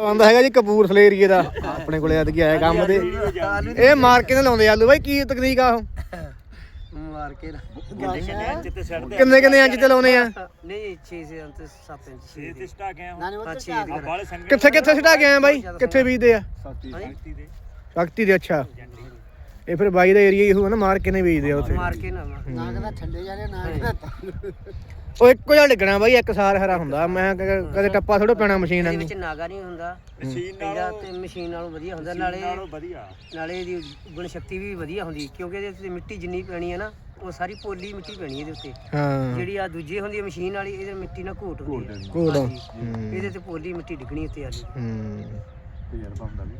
ਆਂਦਾ ਹੈਗਾ ਜੀ ਕਪੂਰਥਲੇ ਏਰੀਏ ਦਾ। ਆਪਣੇ ਕੋਲੇ ਅੱਜ ਗਿਆ ਕੰਮ ਤੇ। ਇਹ ਮਾਰ ਕੇ ਨਾ। ਲਾਉਂਦੇ ਆਲੂ ਬਾਈ ਕੀ ਤਕਨੀਕ ਆ ਉਹ? ਮਾਰ ਕੇ ਨਾ। ਕਿੰਨੇ ਕਿੰਨੇ ਇੰਚ ਤੇ ਛੱਡਦੇ ਕਿੰਨੇ ਕਿੰਨੇ ਇੰਚ ਤੇ ਲਾਉਨੇ ਆ? ਨਹੀਂ 6 ਸੇ ਅੰਤ 7 ਇੰਚ ਛੇ ਤੇ ਸਟਾ ਗਿਆ ਹੁਣ? ਹਾਂ 6 ਦੀ। ਆ ਬਾਲੇ ਕਿੱਥੇ ਕਿੱਥੇ ਛਡਾ ਕੇ ਆਏ ਬਾਈ? ਕਿੱਥੇ ਬੀਜਦੇ ਆ? ਸ਼ਕਤੀ ਦੇ। ਸ਼ਕਤੀ ਦੇ ਅੱਛਾ। ਇਹ ਫਿਰ ਬਾਈ ਦਾ ਏਰੀਆ ਹੀ ਹੋਊਗਾ ਨਾ ਮਾਰ ਕੇ ਨੇ ਬੀਜਦੇ ਆ ਉੱਥੇ। ਮਾਰ ਕੇ ਨਾ ਨਾ ਕਹਿੰਦਾ ਥੱਲੇ ਜਾ ਰਿਹਾ ਨਾ ਕਹਿੰਦਾ ਉਹ ਇੱਕੋ ਜਿਹਾ ਡਿੱਗਣਾ ਬਾਈ ਇੱਕ ਸਾਰ ਹਰਾ ਹੁੰਦਾ। ਮੈਂ ਕ- ਕਦੇ ਟੱਪਾ ਥੋੜਾ ਪੈਣਾ ਮਸ਼ੀਨ ਇਹਦੇ ਵਾਂਗੂ। ਵਿੱਚ ਨਾਗਾ ਨਹੀਂ ਹੁੰਦਾ। ਮਸ਼ੀਨ ਇਹਦਾ ਨਾਲੋਂ ਤੇ ਮਸ਼ੀਨ ਨਾਲੋਂ ਵਧੀਆ ਹੁੰਦਾ। ਨਾਲੇ ਨਾਲੋਂ ਵਧੀਆ। ਨਾਲੇ ਇਹਦੀ ਗੁਣ ਸ਼ਕਤੀ ਵੀ ਵਧੀਆ ਹੁੰਦੀ। ਕਿਉਂਕਿ ਇਹਦੇ ਉੱਤੇ ਮਿੱਟੀ ਜਿੰਨੀ ਪੈਣੀ ਹੈ ਨਾ ਉਹ ਸਾਰੀ ਪੋਲੀ ਮਿੱਟੀ ਪੈਣੀ ਇਹਦੇ ਉੱਤੇ। ਹਾਂ। ਜਿਹੜੀ ਆ ਦੂਜੀ ਹੁੰਦੀ ਹੈ ਮਸ਼ੀਨ ਵਾਲੀ ਇਹਦੇ ਮਿੱਟੀ ਨਾਲ ਘੋਟ ਹੁੰਦੀ ਹੈ। ਹਾਂਜੀ। ਹੂੰ। ਇਹਦੇ ਤੇ ਪੋਲੀ ਮਿੱਟੀ ਡਿੱਗਣੀ ਉੱਤੇ ਆਲੂ। ਹੂੰ। ਤਜਰਬਾ ਹੁੰਦਾ ਵੀ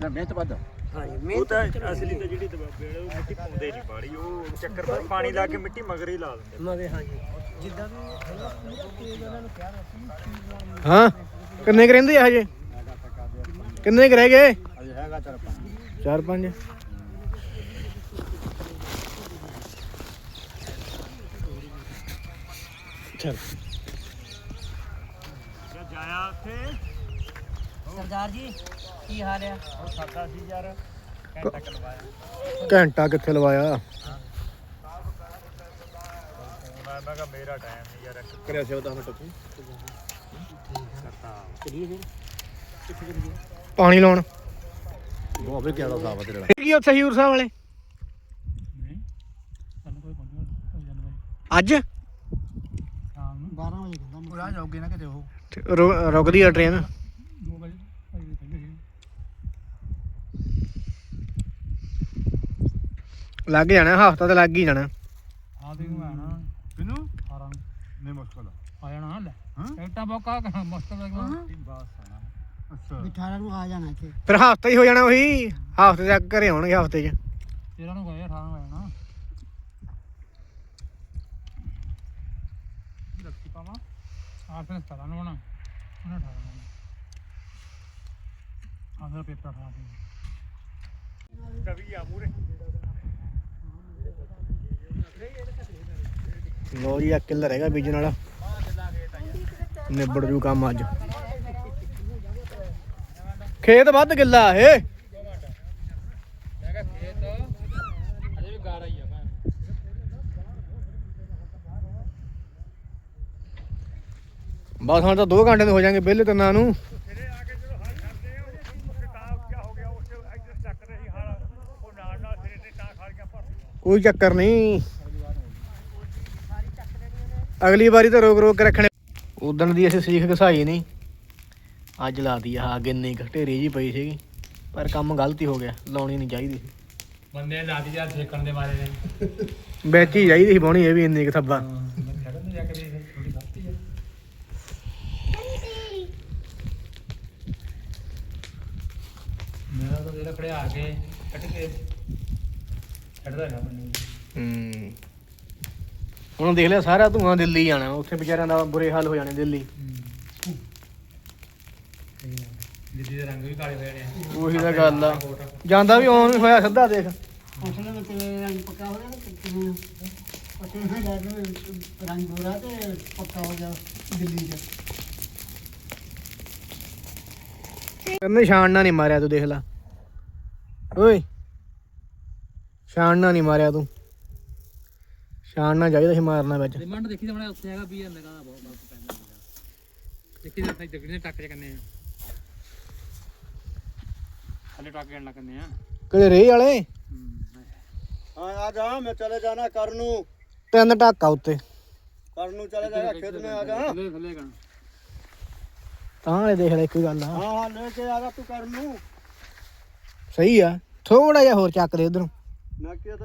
ਨਾ ਮਿਹਨਤ ਵੱਧ ਹਾਂਜੀ ਉਹ ਮਿਹਨਤ ਤਾਂ ਅਸਲੀ ਤਾਂ ਜਿਹੜੀ ਦਬਾਬੇ ਵਾਲੇ ਉਹ ਮਿੱਟੀ ਪਾਉਂਦੇ ਨਹੀਂ ਬਾੜੀ ਉਹ ਚੱਕਰ ਪਰ ਪਾਣੀ ਲਾ ਕੇ ਮਿੱਟੀ ਮਗਰ ਹੀ ਲਾ ਦਿੰਦੇ। ਮਗੇ ਹਾਂਜੀ। ਜਿੱਦਾਂ ਵੀ ਹੈਗਾ ਤੇ ਇਹਨਾਂ ਨੂੰ ਕਿਹਾ ਸੀ ਹਾਂ। ਕਿੰਨੇ ਕੁ ਰਹਿੰਦੇ ਆ ਹਜੇ? ਕਿੰਨੇ ਕੁ ਰਹਿ ਗਏ? ਅਜੇ ਹੈਗਾ ਚਾਰ ਪੰਜ। ਚਾਰ ਪੰਜ? ਚਲ। ਜਾਇਆ ਉੱਥੇ ਸਰਦਾਰ ਜੀ ਕੀ ਹਾਲ ਹੈ ਉਹ ਸਾਦਾ ਸੀ ਯਾਰ ਘੰਟਾ ਕੁ ਲਵਾਇਆ ਘੰਟਾ ਕਿੱਥੇ ਲਵਾਇਆ? ਮੈਂ ਮੈਂ ਕਿਹਾ ਮੇਰਾ ਟਾਈਮ ਨਹੀਂ ਯਾਰ ਇੱਕ ਕਰਿਆ ਸੀ 10 ਮਿੰਟ ਉੱਥੇ। ਕਰਤਾ। ਚਲੀਏ ਫਿਰ ਪਾਣੀ ਲਾਉਣ। ਬਹੁਤ ਵੀ ਕਿਹੜਾ ਸਾਫ਼ ਤੇਰੇ ਨਾਲ ਕੀ ਉੱਥੇ ਹਯੂਰ ਸਾਹਿਬ ਵਾਲੇ? ਅੱਜ? 12 ਵਜੇ ਕਹਿੰਦਾ ਉਹ ਆ ਜਾਓਗੇ ਨਾ ਕਿਤੇ ਉਹ। ਰੁਕਦੀ ਆ ਟ੍ਰੇਨ ਲੱਗ ਜਾਣਾ ਹਫਤਾ ਤੇ ਲੱਗ ਹੀ ਜਾਣਾ। ਆ ਦੇ ਨੂੰ ਆਣਾ ਕਿਨੂੰ? 18 ਨਹੀਂ ਮੁਸ਼ਕਲ ਆ। ਜਾਣਾ ਲੈ ਹਾਂ? ਟਿਕਟਾਂ ਬੋਕਾ ਮੁਸ਼ਕਲ ਲੱਗਦਾ ਬਸ ਆਣਾ ਅੱਛਾ। 18 ਨੂੰ ਆ ਜਾਣਾ ਇੱਥੇ। ਫਿਰ ਹਫਤਾ ਹੀ ਹੋ ਜਾਣਾ ਉਹੀ ਹਫ਼ਤੇ ਤੱਕ ਘਰੇ ਆਉਣਗੇ ਹਫ਼ਤੇ 'ਚ। ਤੇਰਾ ਨੂੰ ਗਏ 18 ਹੋ ਜਾਣਾ। ਰੱਖੀ ਪਾਵਾਂ। ਆ ਫਿਰ 17 ਨੂੰ ਹੋਣਾ ਉਹਨੇ 18 ਨੂੰ ਆ ਫਿਰ ਪੇਪਰ 18 ਨੂੰ ਕਵੀ ਆ ਮੂਰੇ ਲੋ ਜੀ ਆ ਕਿੱਲਰ ਹੈਗਾ ਬੀਜਣ ਵਾਲਾ। ਨਿਬੜ ਜੂ ਕੰਮ ਅੱਜ। ਖੇਤ ਵੱਧ ਕਿੱਲਾ ਇਹ ਬਸ ਹੁਣ ਤਾਂ 2 ਘੰਟੇ ਦੇ ਹੋ ਜਾਣਗੇ ਬਿੱਲ ਤਿੰਨਾਂ ਨੂੰ। ਕੋਈ ਚੱਕਰ ਨਹੀਂ। ਅਗਲੀ ਵਾਰੀ ਤਾਂ ਰੋਕ ਰੋਕ ਕੇ ਰੱਖਣੇ। ਉਦਣ ਦੀ ਅਸੀਂ ਸੀਖ ਘਸਾਈ ਨਹੀਂ। ਅੱਜ ਲਾਤੀ ਆ ਗਿੰਨੀ ਘਟੇਰੀ ਜੀ ਪਈ ਸੀਗੀ। ਪਰ ਕੰਮ ਗਲਤੀ ਹੋ ਗਿਆ ਲਾਉਣੀ ਨਹੀਂ ਚਾਹੀਦੀ। ਸੀ ਬੰਦੇ ਲਾਦੀ ਯਾਰ ਠੇਕਣ ਦੇ ਮਾਰੇ ਨੇ। ਵਿੱਚ ਹੀ ਚਾਹੀਦੀ ਸੀ ਪਾਉਣੀ ਇਹ ਵੀ ਇੰਨੀ ਕੁ ਥੱਬਾ। ਖੜਨ ਨੂੰ ਜਾ ਕੇ ਦੇਖ ਥੋੜੀ ਗਲਤੀ ਆ। ਮੇਰਾ ਤਾਂ ਜਿਹੜਾ ਖੜਿਆ ਆ ਕੇ ਕੱਟ ਕੇ। ਛੱਡਦਾ ਨਾ ਬੰਦੇ ਹੂੰ। ਹੁਣ ਦੇਖ ਲਿਆ ਸਾਰਾ ਧੂਆਂ ਦਿੱਲੀ ਜਾਣਾ ਉੱਥੇ ਵਿਚਾਰਿਆਂ ਦਾ ਬੁਰੇ ਹਾਲ ਹੋ ਜਾਣੇ ਦਿੱਲੀ। ਜਿੱਦੀ ਦੇ ਰੰਗ ਵੀ ਕਾਲੇ ਹੋਏ ਨੇ। ਉਹੀ ਤਾਂ ਗੱਲ ਆ। ਜਾਂਦਾ ਵੀ ਆਉਣ ਵੀ ਹੋਇਆ ਸਿੱਧਾ ਦੇਖ। ਫਸਲ ਵਿੱਚ ਰੰਗ ਪੱਕਾ ਹੋ ਗਿਆ ਨਾ ਕਿਵੇਂ ਪੱਕੇ ਨਾ ਜਾ ਕੇ ਰੰਗ ਗੋਰਾ ਤੇ ਪੱਕਾ ਹੋ ਗਿਆ ਦਿੱਲੀ 'ਚ। ਕਹਿੰਦੇ ਸ਼ਾਨ ਨਾਲ ਨਹੀਂ ਮਾਰਿਆ ਤੂੰ ਦੇਖ ਲੈ। ਓਏ। ਸ਼ਾਨ ਨਾਲ ਨਹੀਂ ਮਾਰਿਆ ਤੂੰ। ਛਾਣਨਾ ਚਾਹੀਦਾ ਸੀ ਮਾਰਨਾ ਵਿੱਚ। ਰਿਮੰਡ ਦੇਖੀ ਤਾਂ ਬਣਾ ਉੱਥੇ ਹੈਗਾ ਵੀ ਅੰਦਰ ਦਾ ਬਹੁਤ ਗਲਤ ਪੈਂਦਾ ਦੇਖੀ ਤਾਂ ਆਪਣੇ ਜਗੜੀ ਨੇ ਟੱਕ ਚ ਕੰਨੇ ਆ। ਹਲੇ ਟੱਕ ਕਰਨ ਲੱਗਨੇ ਆ। ਕਿਹੜੇ ਰੇ ਵਾਲੇ? ਹਾਂ ਆ ਜਾ ਮੈਂ ਚਲੇ ਜਾਣਾ ਕਰ ਨੂੰ। ਤਿੰਨ ਟਾਕਾ ਉੱਤੇ। ਕਰ ਨੂੰ ਚਲੇ ਜਾਣਾ ਖੇਤ ਨੇ ਆ ਜਾ। ਥੱਲੇ ਥੱਲੇ ਕਣ ਤਾਂ ਵਾਲੇ ਦੇਖ ਲੈ ਇੱਕੋ ਗੱਲ ਆ। ਹਾਂ ਲੈ ਕੇ ਆ ਜਾ ਤੂੰ ਕਰ ਨੂੰ। ਸਹੀ ਆ ਥੋੜਾ ਜਿਹਾ ਹੋਰ ਚੱਕ ਦੇ ਉਧਰੋਂ। ਮੈਂ ਕਿਹਾ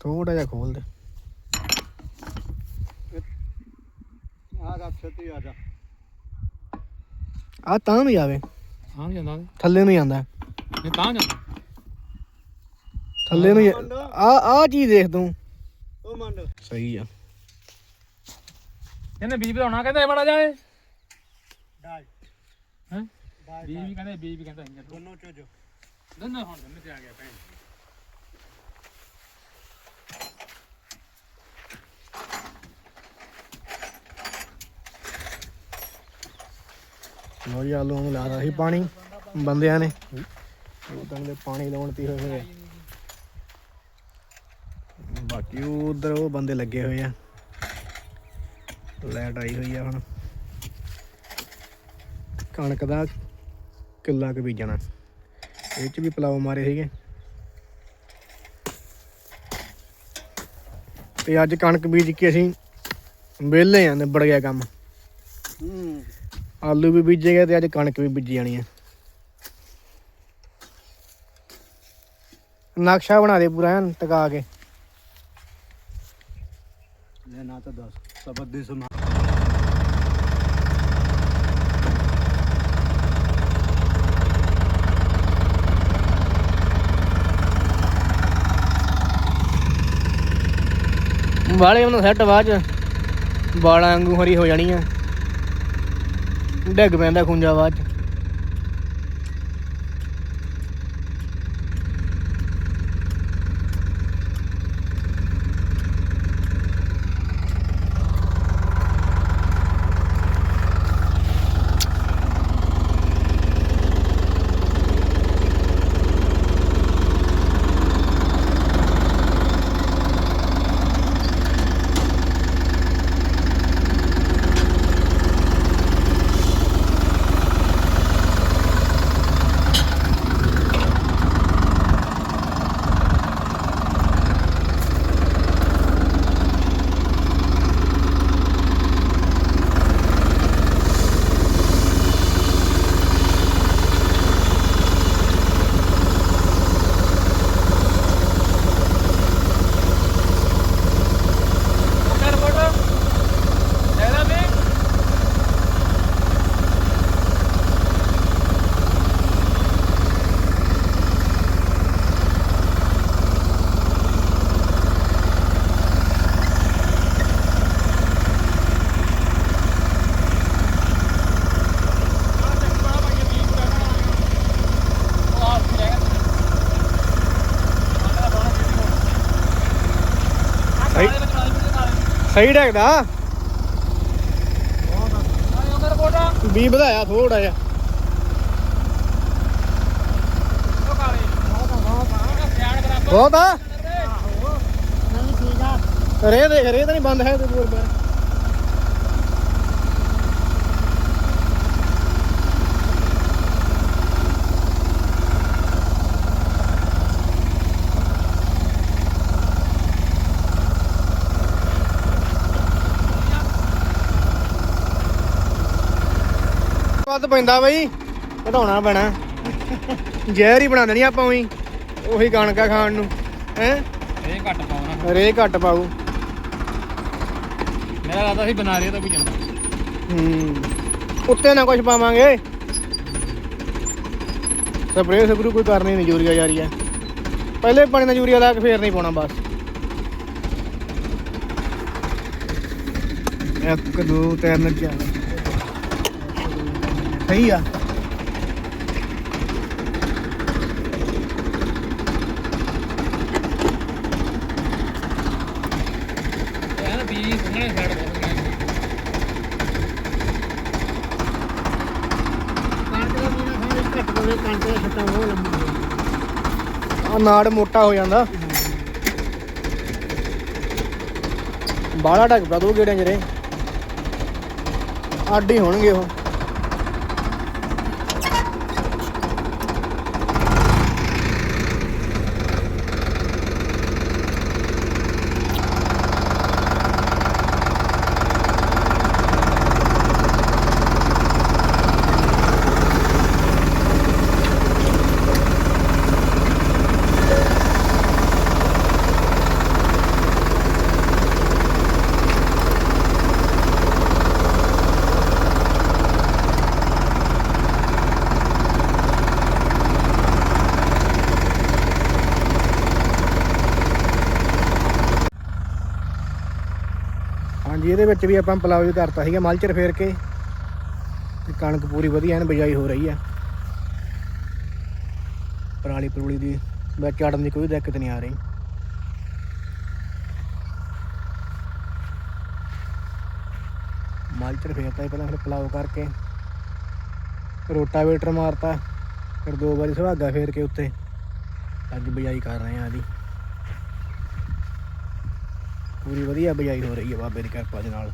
ਥੋੜਾ ਜਿਹਾ ਖੋਲ ਦੇ। ਆ ਜਾ ਛੇਤੀ ਆ ਜਾ। ਆ ਤਾਂ ਵੀ ਆਵੇ। ਹਾਂ ਨੀ ਜਾਂਦਾ ਥੱਲੇ ਨੂੰ ਜਾਂਦਾ ਤਾਂ ਜਾਂਦਾ। ਥੱਲੇ ਨੂੰ ਹੀ- ਆ ਆ ਚੀਜ਼ ਦੇਖ ਤੂੰ। ਉਹ ਮੰਡ। ਸਹੀ ਆ। ਇਹਨੇ ਬੀਜ ਬਣਾਉਣਾ ਕਹਿੰਦਾ ਇਹ ਬਣਾ ਜਾਏ ਡਾਈ ਹੈ? ਡਾਈ ਕਹਿੰਦਾ ਬੀਜ ਕਹਿੰਦਾ। ਇੰਜਰ ਦੋਨੋਂ ਚੋਜੋ ਦੋਨੋਂ ਹੁਣ ਦੋਨੇ ਤੇ ਆ ਗਿਆ ਭੈਣ ਲੋ ਆਲੂ ਨੂੰ ਲਾਦਾ ਸੀ ਪਾਣੀ ਬੰਦਿਆਂ ਨੇ। ਉਹ ਦੇ ਪਾਣੀ ਲਾਉਣ ਤੀ ਹੋਏ ਹੋਏ ਬਾਕੀ ਉਧਰ ਉਹ ਬੰਦੇ ਲੱਗੇ ਹੋਏ ਆ। ਲੈਟ ਆਈ ਹੋਈ ਆ ਹੁਣ। ਕਣਕ ਦਾ ਕਿੱਲਾ ਕੁ ਬੀਜਣਾ। ਇਹ ਚ ਵੀ ਪਲਾਉ ਮਾਰੇ ਹੈਗੇ ਤੇ ਅੱਜ ਕਣਕ ਬੀਜ ਕੇ ਅਸੀਂ ਵਿਹਲੇ ਆ, ਨਿਬੜ ਗਿਆ ਕੰਮ। ਆਲੂ ਵੀ ਬੀਜੇ ਗਏ ਤੇ ਅੱਜ ਕਣਕ ਵੀ ਬੀਜੀ ਜਾਣੀ ਆ। ਨਕਸ਼ਾ ਬਣਾ ਦੇ ਪੂਰਾ ਐਨ, ਟਿਕਾ ਕੇ। ਨਾ ਤਾਂ ਦੱਸ ਸਬਦ ਦੀ ਸੁਣਾ। ਵਾਲੇ ਉਹਨੂੰ ਸੈੱਟ ਬਾਅਦ ਚ ਵਾਲਾਂ ਵਾਂਗੂ ਹਰੀ ਹੋ ਜਾਣੀ ਆ ਡਿੱਗ ਪੈਂਦਾ ਖੁੰਜਾ ਬਾਅਦ ਚ। ਸਹੀ ਡੈਗਦਾ ਵੀ ਵਧਾਇਆ ਥੋੜਾ ਜਿਹਾ। ਬਹੁਤ ਆ। ਰੇ ਦੇਖ ਰੇ ਤਾਂ ਨਹੀਂ ਬੰਦ ਹੈ ਤੇ ਦੂਰ ਬਾਰ ਵੱਧ ਪੈਂਦਾ ਬਈ। ਘਟਾਉਣਾ ਪੈਣਾ। ਜ਼ਹਿਰ ਹੀ ਬਣਾ ਦੇਣੀ ਆਪਾਂ ਉਹੀ। ਉਹੀ ਕਣਕਾ ਖਾਣ ਨੂੰ। ਹੈ? ਇਹ ਘੱਟ ਪਾਉਣਾ ਰੇ ਘੱਟ ਪਾਉ ਮੇਰਾ ਲੱਗਦਾ ਸੀ ਬਨਾਰੀਆ ਤੋਂ ਵੀ ਜਾਂਦਾ ਹੂੰ। ਉੱਤੇ ਨਾ ਕੁਝ ਪਾਵਾਂਗੇ। ਸਪਰੇਅ ਸਪਰੂ ਕੋਈ ਕਰਨੀ ਨਹੀਂ ਯੂਰੀਆ ਜਾਰੀ ਆ ਪਹਿਲੇ ਪਾਣੀ ਨਾਲ ਯੂਰੀਆ ਲਾ ਕੇ ਫੇਰ ਨਹੀਂ ਪਾਉਣਾ ਬਸ। ਇੱਕ ਦੋ ਤਿੰਨ ਚਾਰ। ਸਹੀ ਆ। ਆ ਨਾੜ ਮੋਟਾ ਹੋ ਜਾਂਦਾ। ਬਾਲਾ ਢੱਕ ਪਾ ਦੋ ਗੇੜਿਆਂ ਅੱਡ ਹੀ ਹੋਣਗੇ ਉਹ। ਹਾਂਜੀ, ਇਹਦੇ ਵਿੱਚ ਵੀ ਆਪਾਂ ਪਲਾਉ ਕਰਤਾ ਸੀਗਾ, ਮਲਚਰ ਫੇਰ ਕੇ। ਤੇ ਕਣਕ ਪੂਰੀ ਵਧੀਆ ਐਨ ਬਿਜਾਈ ਹੋ ਰਹੀ ਆ। ਪਰਾਲੀ ਪਰੂਲੀ ਦੀ ਵਿੱਚ ਚੜਨ ਦੀ ਕੋਈ ਦਿੱਕਤ ਨਹੀਂ ਆ ਰਹੀ। ਮਲਚਰ ਫੇਰਤਾ ਸੀ ਪਹਿਲਾਂ ਫਿਰ ਪਲਾਉ ਕਰਕੇ। ਰੋਟਾਵੇਟਰ ਮਾਰਤਾ, ਫਿਰ ਦੋ ਵਾਰੀ ਸੁਹਾਗਾ ਫੇਰ ਕੇ ਉੱਤੇ। ਅੱਜ ਬਿਜਾਈ ਕਰ ਰਹੇ ਆ ਜੀ। ਪੂਰੀ ਵਧੀਆ ਬਜਾਈ ਹੋ ਰਹੀ ਹੈ ਬਾਬੇ ਦੀ ਕਿਰਪਾ ਦੇ ਨਾਲ।